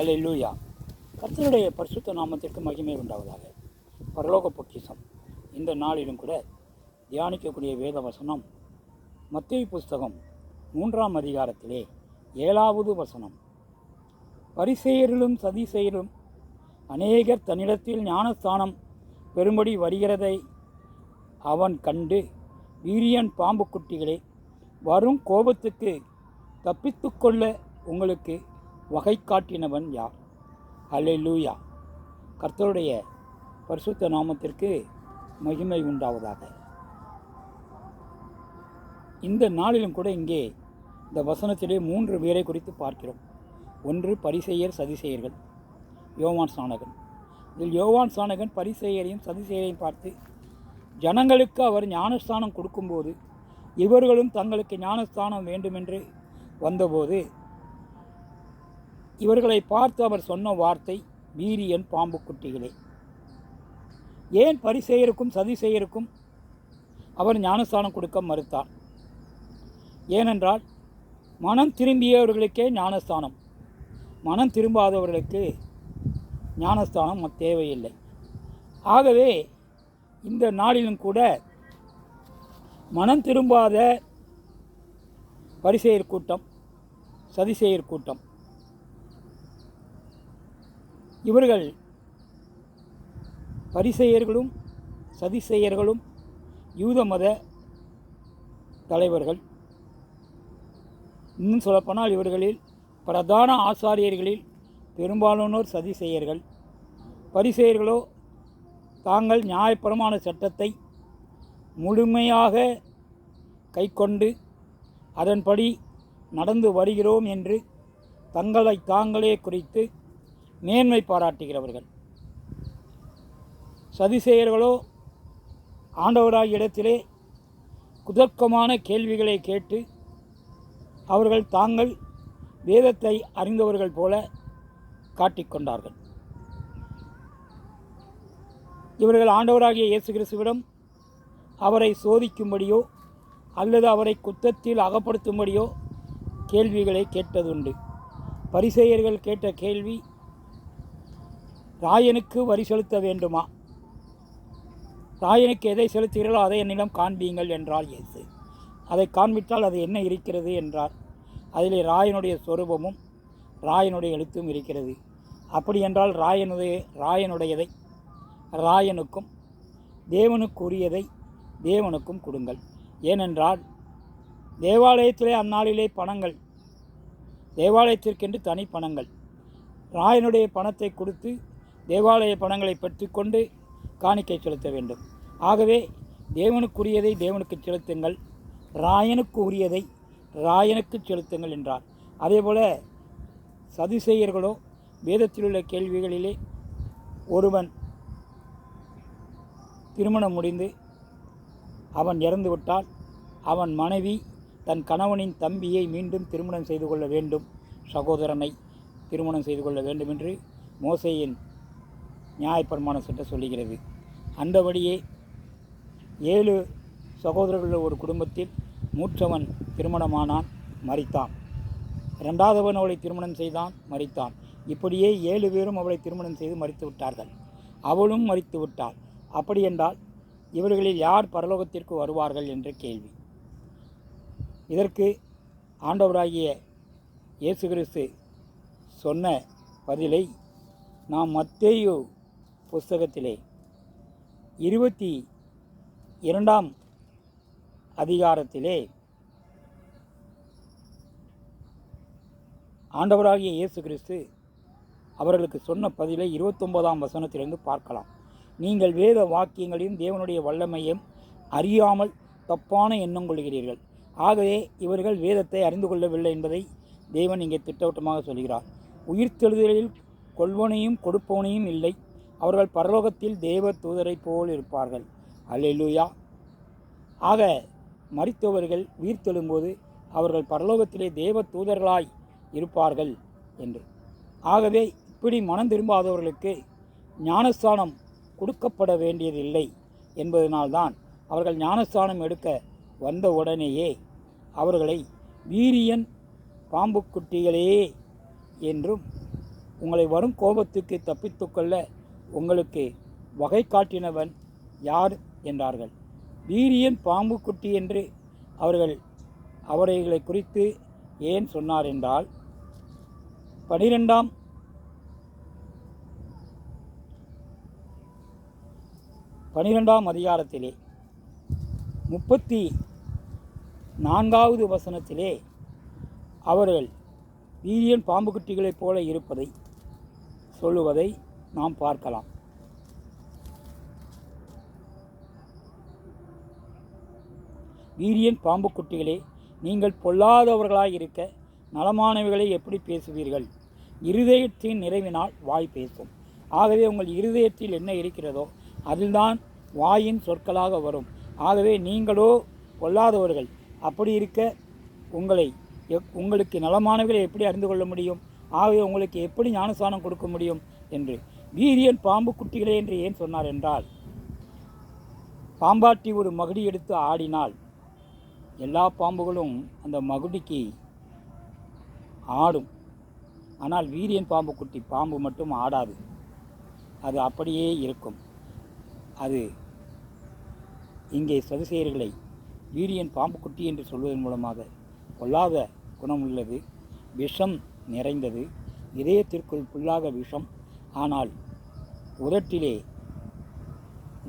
அல்லேலூயா. கர்த்தருடைய பரிசுத்த நாமத்திற்கு மகிமை உண்டாவதாக. பரலோக பொக்கிசம் இந்த நாளிலும் கூட தியானிக்கக்கூடிய வேத வசனம் மத்திய புஸ்தகம் மூன்றாம் அதிகாரத்திலே ஏழாவது வசனம். பரிசெயரிலும் சதிசெயரும் அநேகர் தன்னிடத்தில் ஞானஸ்தானம் பெறும்படி வருகிறதை அவன் கண்டு வீரியன் பாம்பு குட்டிகளே வரும் கோபத்துக்கு தப்பித்துக்கொள்ள உங்களுக்கு வகை காட்டினவன் யார்? அல்லேலூயா கர்த்தருடைய பரிசுத்த நாமத்திற்கு மகிமை உண்டாவதாக. இந்த நாளிலும் கூட இங்கே இந்த வசனத்திலே மூன்று பேரை குறித்து பார்க்கிறோம். ஒன்று பரிசெயர் சதிசெயர்கள். யோவான் சாணகன். இதில் யோவான் சாணகன் பரிசெயரையும் சதிசெயரையும் பார்த்து ஜனங்களுக்கு அவர் ஞானஸ்தானம் கொடுக்கும்போது இவர்களும் தங்களுக்கு ஞானஸ்தானம் வேண்டுமென்று வந்தபோது இவர்களை பார்த்து அவர் சொன்ன வார்த்தை வீரியன் பாம்பு குட்டிகளே. ஏன் பரிசெயருக்கும் சதிசெயருக்கும் அவர் ஞானஸ்தானம் கொடுக்க மறுத்தார்? ஏனென்றால் மனம் திரும்பியவர்களுக்கே ஞானஸ்தானம். மனம் திரும்பாதவர்களுக்கு ஞானஸ்தானம் தேவையில்லை. ஆகவே இந்த நாளிலும் கூட மனம் திரும்பாத பரிசெயர் கூட்டம் சதிசெயர் கூட்டம் இவர்கள் பரிசெயர்களும் சதிசெயர்களும் யூத மத தலைவர்கள். இன்னும் சொல்லப்போனால் இவர்களில் பிரதான ஆசாரியர்களில் பெரும்பாலானோர் சதிசெயர்கள். பரிசெயர்களோ தாங்கள் நியாயப்பிரமான சட்டத்தை முழுமையாக கைக்கொண்டு அதன்படி நடந்து வருகிறோம் என்று தங்களை தாங்களே குறித்து மேன்மை பாராட்டுகிறவர்கள். சதிசெயர்களோ ஆண்டவராகிய இடத்திலே குதர்க்கமான கேள்விகளை கேட்டு அவர்கள் தாங்கள் வேதத்தை அறிந்தவர்கள் போல காட்டிக்கொண்டார்கள். இவர்கள் ஆண்டவராகிய இயேசு கிறிஸ்துவிடம் அவரை சோதிக்கும்படியோ அல்லது அவரை குத்தத்தில் அகப்படுத்தும்படியோ கேள்விகளை கேட்டதுண்டு. பரிசெயர்கள் கேட்ட கேள்வி ராயனுக்கு வரி செலுத்த வேண்டுமா? ராயனுக்கு எதை செலுத்துகிறீர்களோ அதை என்னிடம் காண்பீங்கள் என்றார் இயேசு. அதை காண்பித்தால் அது என்ன இருக்கிறது என்றார். அதிலே ராயனுடைய சொரூபமும் ராயனுடைய எழுத்தும் இருக்கிறது. அப்படி என்றால் ராயனுடைய ராயனுடையதை ராயனுக்கும் தேவனுக்குரியதை தேவனுக்கும் கொடுங்கள். ஏனென்றால் தேவாலயத்திலே அந்நாளிலே பணங்கள் தேவாலயத்திற்கென்று தனி பணங்கள். ராயனுடைய பணத்தை கொடுத்து தேவாலய பணங்களை பெற்றுக்கொண்டு காணிக்கை செலுத்த வேண்டும். ஆகவே தேவனுக்குரியதை தேவனுக்கு செலுத்துங்கள் ராயனுக்கு உரியதை ராயனுக்கு செலுத்துங்கள் என்றார். அதேபோல சதிசெயர்களோ வேதத்தில் உள்ள கேள்விகளிலே ஒருவன் திருமணம் முடிந்து அவன் இறந்து விட்டால் அவன் மனைவி தன் கணவனின் தம்பியை மீண்டும் திருமணம் செய்து கொள்ள வேண்டும் சகோதரனை திருமணம் செய்து கொள்ள வேண்டும் என்று மோசையின் நியாயப்பிரமாண சட்டம் சொல்லுகிறது. அந்தபடியே ஏழு சகோதரர்கள் ஒரு குடும்பத்தில் மூற்றவன் திருமணமானான் மறித்தான். இரண்டாவதவன் அவளை திருமணம் செய்தான் மறித்தான். இப்படியே ஏழு பேரும் அவளை திருமணம் செய்து மறித்து விட்டார்கள். அவளும் மறித்து விட்டாள். அப்படி என்றால் இவர்களில் யார் பரலோகத்திற்கு வருவார்கள் என்ற கேள்வி. இதற்கு ஆண்டவராகிய இயேசு கிறிஸ்து சொன்ன பதிலை நாம் மத்தேயு புஸ்தகத்திலே இருபத்தி இரண்டாம் அதிகாரத்திலே ஆண்டவராகிய இயேசு கிறிஸ்து அவர்களுக்கு சொன்ன பதிலை இருபத்தொன்பதாம் வசனத்திலிருந்து பார்க்கலாம். நீங்கள் வேத வாக்கியங்களையும் தேவனுடைய வல்லமையும் அறியாமல் தப்பான எண்ணம் கொள்கிறீர்கள். ஆகவே இவர்கள் வேதத்தை அறிந்து கொள்ளவில்லை என்பதை தேவன் இங்கே திட்டவட்டமாக சொல்கிறார். உயிர்த்தெழுதலில் கொள்வனையும் கொடுப்பவனையும் இல்லை. அவர்கள் பரலோகத்தில் தேவ தூதரை போல் இருப்பார்கள். அல்லேலூயா. ஆக மருத்துவர்கள் உயிர் தெழும்போது அவர்கள் பரலோகத்திலே தேவ தூதர்களாய் இருப்பார்கள் என்று. ஆகவே இப்படி மனம் திரும்பாதவர்களுக்கு ஞானஸ்தானம் கொடுக்கப்பட வேண்டியதில்லை என்பதனால்தான் அவர்கள் ஞானஸ்தானம் எடுக்க வந்த உடனேயே அவர்களை வீரியன் பாம்புக்குட்டிகளே என்றும் உங்களை வரும் கோபத்துக்கு தப்பித்துக்கொள்ள உங்களுக்கு வகை காட்டினவன் யார் என்றார்கள். வீரியன் பாம்பு குட்டி என்று அவர்கள் அவர்களை குறித்து ஏன் சொன்னார் என்றால் பனிரெண்டாம் பனிரெண்டாம் அதிகாரத்திலே முப்பத்தி நான்காவது வசனத்திலே அவர்கள் வீரியன் பாம்பு குட்டிகளைப் போல இருப்பதை சொல்லுவதை நாம் பார்க்கலாம். வீரியன் பாம்பு குட்டிகளே நீங்கள் பொல்லாதவர்களாய் இருக்க நலமானவைகளை எப்படி பேசுவீர்கள்? இருதயத்தின் நிறைவினால் வாய் பேசும். ஆகவே உங்கள் இருதயத்தில் என்ன இருக்கிறதோ அதில்தான் வாயின் சொற்களாக வரும். ஆகவே நீங்களோ பொல்லாதவர்கள் அப்படி இருக்க உங்களை உங்களுக்கு நலமானவர்களை எப்படி அறிந்து கொள்ள முடியும்? ஆகவே உங்களுக்கு எப்படி ஞானஸ்தானம் கொடுக்க முடியும்? என்று. வீரியன் பாம்பு குட்டிகளே என்று ஏன் சொன்னார் என்றால் பாம்பாட்டி ஒரு மகுடி எடுத்து ஆடினால் எல்லா பாம்புகளும் அந்த மகுடிக்கு ஆடும். ஆனால் வீரியன் பாம்பு குட்டி பாம்பு மட்டும் ஆடாது. அது அப்படியே இருக்கும். அது இங்கே சதுசேயர்களை வீரியன் பாம்பு குட்டி என்று சொல்வதன் மூலமாக கொள்ளாத குணம் உள்ளது விஷம் நிறைந்தது. இதயத்திற்குள் புல்லாக விஷம். ஆனால் உதட்டிலே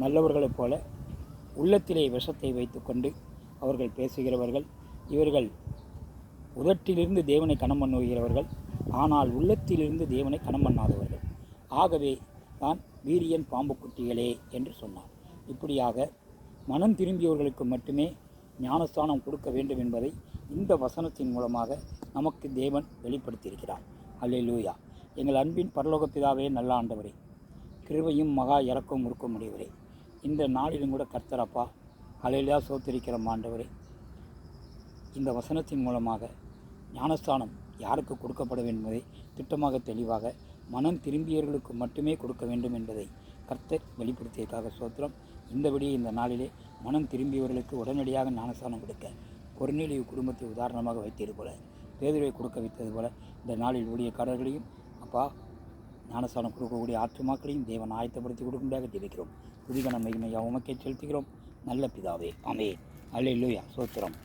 நல்லவர்களைப் போல உள்ளத்திலே விஷத்தை வைத்துக்கொண்டு அவர்கள் பேசுகிறவர்கள் இவர்கள் உதட்டிலிருந்து தேவனை கணம் பண்ணுகிறவர்கள் ஆனால் உள்ளத்திலிருந்து தேவனை கணம் பண்ணாதவர்கள். ஆகவே தான் வீரியன் பாம்பு குட்டிகளே என்று சொன்னார். இப்படியாக மனம் திரும்பியவர்களுக்கு மட்டுமே ஞானஸ்தானம் கொடுக்க வேண்டும் என்பதை இந்த வசனத்தின் மூலமாக நமக்கு தேவன் வெளிப்படுத்தியிருக்கிறார். அல்லே லூயா எங்கள் அன்பின் பரலோக பிதாவே நல்ல ஆண்டவரே கிருபையும் மகா இறக்கம் இருக்க முடியவரே இந்த நாளிலும் கூட கர்த்தரப்பா அலையிலா சோத்திருக்கிற மாண்டவரே. இந்த வசனத்தின் மூலமாக ஞானஸ்தானம் யாருக்கு கொடுக்கப்பட வேண்டும் என்பதை திட்டமாக தெளிவாக மனம் திரும்பியவர்களுக்கு மட்டுமே கொடுக்க வேண்டும் என்பதை கர்த்தர் வெளிப்படுத்தியதாக சோத்திரம். இந்தபடி இந்த நாளிலே மனம் திரும்பியவர்களுக்கு உடனடியாக ஞானஸ்தானம் கொடுக்க பொருநெளிவு குடும்பத்தை உதாரணமாக வைத்தது போல பேதுரை கொடுக்க வைத்தது போல இந்த நாளில் ஊழியக்காரர்களையும் அப்பா ஞானஸ்தானம் கொடுக்கக்கூடிய ஆற்றுமாக்களையும் தேவன் ஆயத்தப்படுத்தி கொடுக்கும்படியாக ஜெபிக்கிறோம். புதிகன மகிமையாக உமக்கே செலுத்துகிறோம். நல்ல பிதாவே. அமே அல்ல அல்லேலூயா சோத்திரம்.